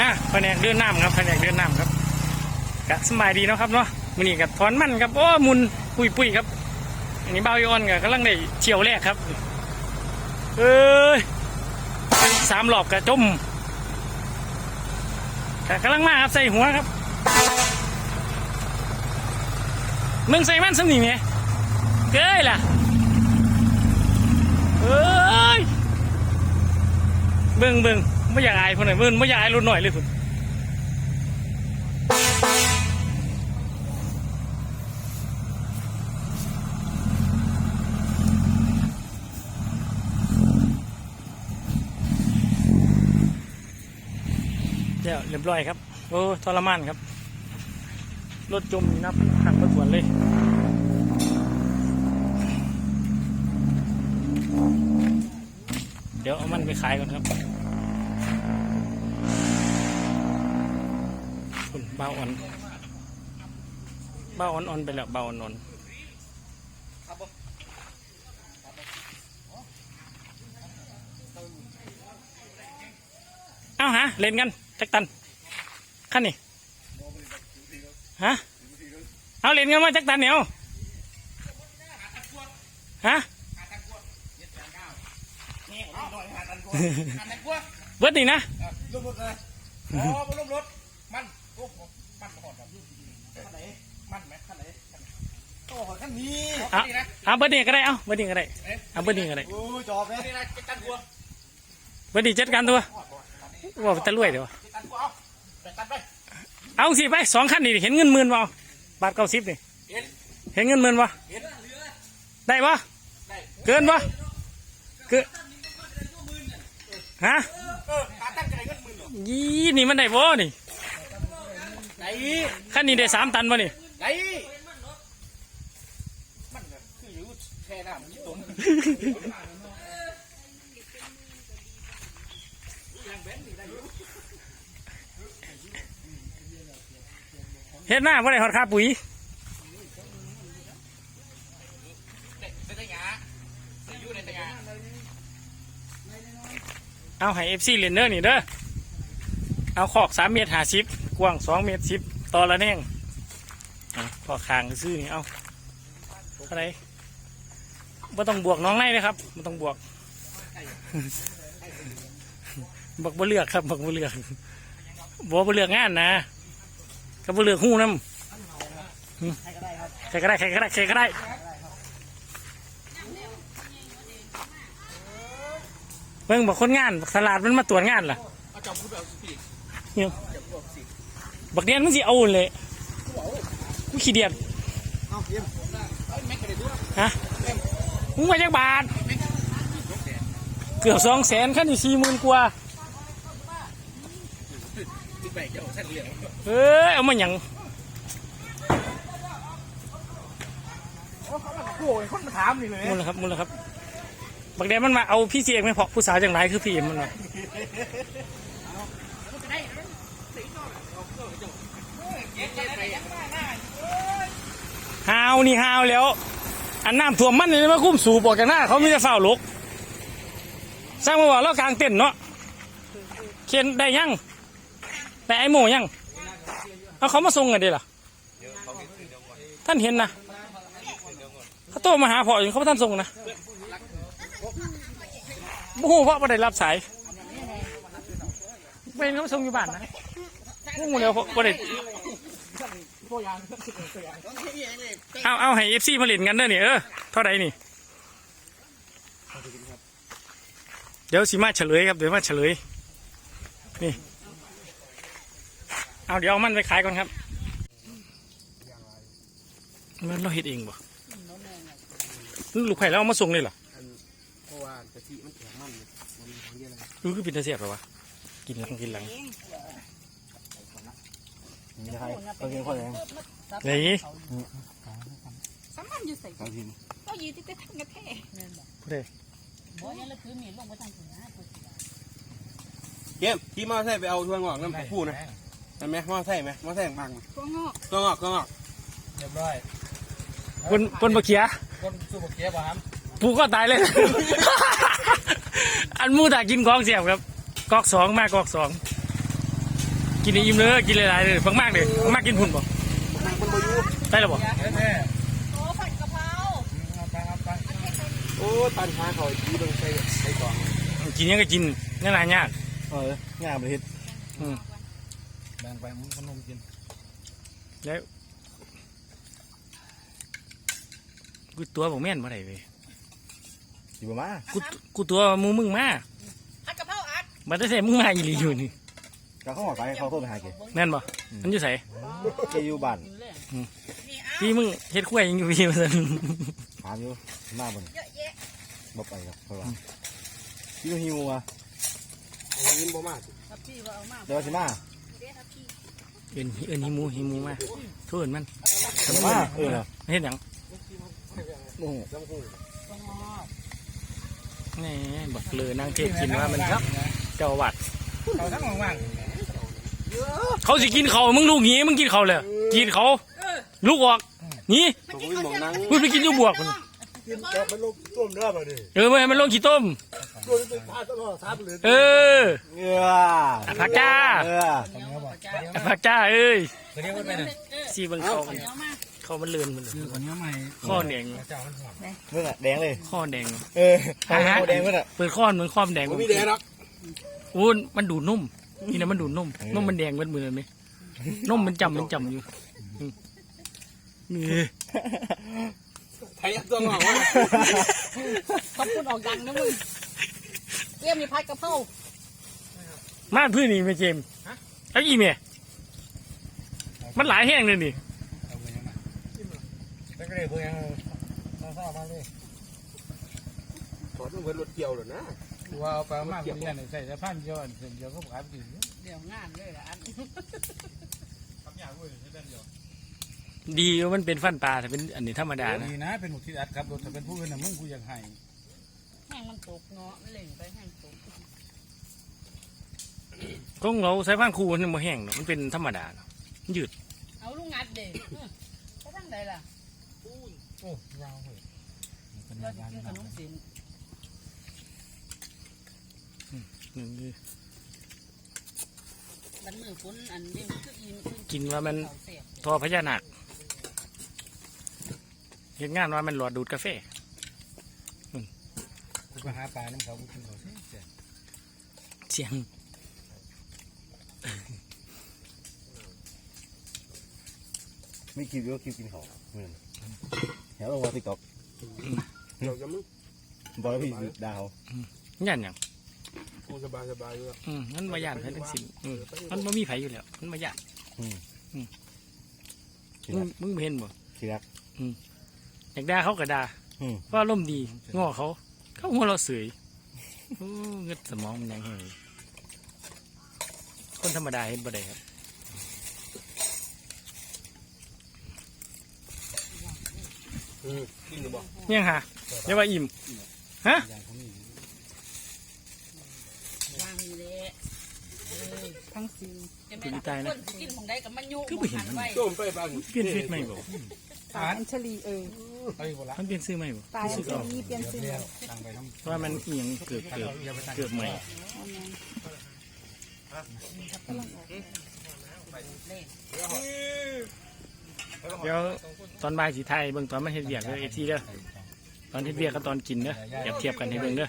อะแผนกเดินน้ำครับแผนกเดินน้ำครับกะสบายดีเนาะครับเนาะมื้อนี้กับถอนมันครับโอ้หมุนปุยปุยครับอันนี้เบาอีออนกับกำลังได้เฉียวแรกครับเอ้ยสามหลอกกระจมกะกำลังมาครับใส่หัวครับมึงใส่มันสำนีไงเก้ยล่ะเอ้ยเบิ่งเบิ่ง ไม่อยากอายคนหน่อยเบิ่งไม่อยากอายรุ่นหน่อยเลยคุณเดี๋ยวเรียบร้อยครับ โอ้ทรมานครับ รถจมนับหักประสวนเลยเดี๋ยวเอามันไปขายก่อนครับคุณเบาอ่อนเบาอ่อนๆไปแล้วเบาอ่อนๆเอาฮะเล่นกันจักตันขั้นนี่ฮะเอาเล่นกันมาจักตันเหนียวฮะเบิดนี่นะลงรถเลยอ๋อบนลงรถ มันโอ้โหมันก่อนแบบขั้นไหน มันไหมขั้นไหนโอ้โหขั้นนี้เอาเอาเบิดนี่ก็ได้เอาเบิดนี่ก็ได้เอาเบิดนี่ก็ได้โอ้จอบเลยนี่นะกันหัวเบิดนี่จัดการตัวว่าตะลุยเดี๋ยวกันหัวเอาแต่กันไปเอาสิไปสองขั้นนี่เห็นเงินหมื่นเปล่าบาทเก้าสิบนี่เห็นเห็นเงินหมื่นปะเห็นได้ปะได้เกินปะเกินฮะเออขาตั้งใจเงินหมื่นเหรอยี่นี่มันได้บ่นี่ไหนขั้นนี้ได้สามตันปะนี่ไหนมันแบบคืออยู่แช่น้ำยี่ตุ่ม เฮ็ดหน้าบ่ได้หอดค่าปุ๋ยเป็นตะหยาอยู่ในตะหาให้เอฟซีเลนเนอร์นี่เด้อ เอาขอกสามเมตรหาสิบกว้างสองเมตรสิบต่อละแน่งพอคางซื้อนี่เอาเท่าไร ไม่ต้องบวกน้องในเลยครับไม่ต้องบวกบักบ่เลือกครับบักบ่เลือกบ่บ่เลือกงานนะก็บ่เลือกหู้น้ำใครก็ได้ใครก็ได้ใครก็ได้เบิ่งบอกคนงานบักสลาดมันมาตรวจงานล่ะเอาจอเนี่ยบักเดียนมันสิเอาเลยกูขี้เดียดเอาเยี่ยมเอ้ยแม็กกระเด็นฮะ มึงมาจากบาท เกือบสองแสนขั้นที่สี่หมื่นกว่าเจ้าเส้นเหลืองเอ้ยเอามาหยังโอ้ยคนมาถามนี่เลยมุนละครับมุนละครับบักเดียนมันมาเอาพี่เสียงไม่พอผู้สาวจังไรคือพี่เอ็มมันมาฮาวนี่ฮาวแล้ว อันน้ำท่วมมันนี่มาคุ้มสูบออกจากหน้าเขาม่ได้เฝ้าลุกสร้างมาว่าเรากลางเต็นท์เนาะเขียนได้ยังแต่ไอ้โมยังเอาเขามาส่งกันดีล่ะท่านเห็นนะเขาโตมาหาพ่ออยู่เขาท่านส่งนะบูฮูเพราะไม่ได้รับสายเป็นเขาส่งอยู่บ้านนะงูเดียวบ่ได้ เอาเอาให้เอฟซีมาเล่นกันเด้อนี่เออเท่าไหรนี่ เดี๋ยวสิมาเฉลยครับเดี๋ยวมาเฉลย นี่ เอาเดี๋ยวเอามันไปขายก่อนครับมันเราเฮ็ดเองบ่ลูกไผ่เราเอามาส่งเลยเหรอเพราะว่ากะทิมันแข็งมันมันมีของเยอะเลยรู้คือเป็นตาเสียบเหรอวะกินหลังกินหลัง นี่ใครเขาเรียกว่าอะไรไหนสามันอยู่ใส่เขาทิมก็ยืนที่จะทำกระแทกผู้ใดบ่ยังละคือมีลงไปทางถึงนะเกมที่มาใส่ไปเอาทั่วงอกน้ำผู้นะเห็นไหมมาใส่ไหมมาใส่บางตัวงอกตัวงอกตัวงอกเรียบร้อยปนปนบะเขียคนสู้บกเกียบครับผูก็ตายเลย อันหมูตากินของเสียบครับกอกสองมากกอกสอง กินให้อิ่มเลยกินหลายๆเลยฟังมากเลยฟังมากกินพุ่นบ่ได้หรอบ่แน่โอ้ผัดกะเพราๆเอาไปเอาไปโอ้ตันหาเขาที่เบิ่งใส่ใส่กล่องกินยังก็กินนั่นน่ะยากเอองามเลยเฮ็ดอืมแบ่งไปมึงขนมกินแล้วกูตัวบอกแม่นมาได้เว้ยสิบ่มากูกูตัวมึงมึงมาผัดกะเพราอัดบัดได้ใส่มึงมาอีหลีอยู่นี่ ก็เขาหอไปเขาโทรไปหาแกแม่นบ่มันอยู่ไสแกอยู่บ้านนี่เอาพี่มึงเฮ็ดขั้วยยังอยู่พี่ว่าซั่นถามอยู่มาบ่นเยอะแยะบ่ไปครับเพราะว่าพี่หิวอะยินบ่มาถ้าพี่ว่าเอามาเดี๋ยวว่าสิมาเด้ถ้าพี่เอิ้นเอิ้นหิมูหิมูมาโทษมันมาเออเฮ็ดหยังโอ้โหต้องงอแหน่บักเลยนางเทศกินว่ามันครับ เจ้าวัดเขาทั้งว่าง เขาสิกินเขาวมึงลูกหนีมึงกินเขาวเลยกินเขาลูกออกหนี่ผมก็มองนั่งพูดไปกินอยู่บวกพุ่นกินแกมันลงต้มเนื้อมาดิเออไม่ให้มันลงขี้ต้มต้มเป็นทาตลอดทาไปเลยเออเงือผักจ้าเออเหนียวบ่จ้าผักจ้าเอ้ยเดี๋ยวไปเลยซีเบังเขาเหนียวมากเขามันเลือนมันเลยคือคนนี้ใหม่ข้อแดงเจ้ามันหอมเมื่อแดงเลยข้อแดงเออเอาแดงเมื่อเปิดข้อนเหมือนข้อมนแดงไม่มีแดงหรอกโอ้มันดูดนุ่ม นี่นะมันดูดนุ่มนุ่มมันแดงเป็นมือไหมนุ่มมันจำมันจำอยู่อืมนี่ไทยตัวงอกว่าต้องพูดออกดังนะมึงเตรียมมีผัดกะเพรามาพื้นนี่ไม่เจมส์ไอ้อีเมียมันหลายแห้งเลยนี่เอาไปยังไงแล้วก็เลยเพื่อนเอาซ่ามาเลยขอต้องเพิ่นรถเกี่ยวหรอนะ ว่าเอาไปมากเลยใส่สะพานเดียวอันเดียวก็ขายไปถึงเดี๋ยวงานเลยละอันทำยากเว้ยใช้เดียวดีว่ามันเป็นฟันปลาแต่เป็นอันนี้ธรรมดานะดีนะเป็นหมุกที่อัดครับรถถ้าเป็นผู้อื่นน่ะมึงกูอยากให้แห้งมันตกเนาะมันเล่งไปแห้งตกกงเราใส่ฟันคูมันบ่แห้งเนอะมันเป็นธรรมดาเนอะมันยืดเอาลูกงัดเด็กไปทางใดล่ะโอ้ยาวเลยเป็นเรายาจะวกินขนมจีน ห นึ่งคือบันมือฝนอันนี้คืออินกินว่ามันเขาเสียบทอพญานาคเห็นงานว่ามันหลอดดูดกาแฟกูไปหาปลาน้ำเขากูกินเขาสิเจ็ดเสียงไม่คิดว่าคิดกินเขาเหมือนเห็นลงมาติ๊กต็อกเดี๋ยวจะมึงบอกพี่ดาวยันหยัง สบายสบายอยู่อืมมันมาย่านไผทั้งสิ้นอืมมันไม่มีไผอยู่แล้ว มันมาย่านทีมึรังกมึงบ่เห็นบ่ทีรัก อยากด่าเขาก็ด่าอืม ว่าร่มณ์ดีง้อเขา เขาหัวเราะเสยโอ้เงึดสมองมันยังไงคนธรรมดาเห็นบ่ได้ครับกินหรือบอกยังฮะเรียกว่าอิ่มอย่างของนี่ วางนี่แหละเออ ทั้งซีจะกินแม่นตายนะคนสิกินของใดกับมันยุคือบ่เห็นมัน ไว้ต้มไปบ้างเปลี่ยนเฟซใหม่บ่ตายอัญชลีเออเฮ้ยโบราณมันเปลี่ยนซื้อใหม่บ่ตายอัรู้ญสึกชเอาลีเปลี่ยนชื่อเรียใหม่กตั้งไปน้ำเพราะว่ามันเอียงเกือบเกือบอย่าไปตั้งเกือบใหม่เดี๋ยวตอนบ่ายสีไทยเบิ่งตอนมันเฮ็ดเวียกเด้อเอทีเด้อตอนเฮ็ดเวียกกับตอนกินเด้อเปรียบเทียบกันให้เบิ่งเด้อ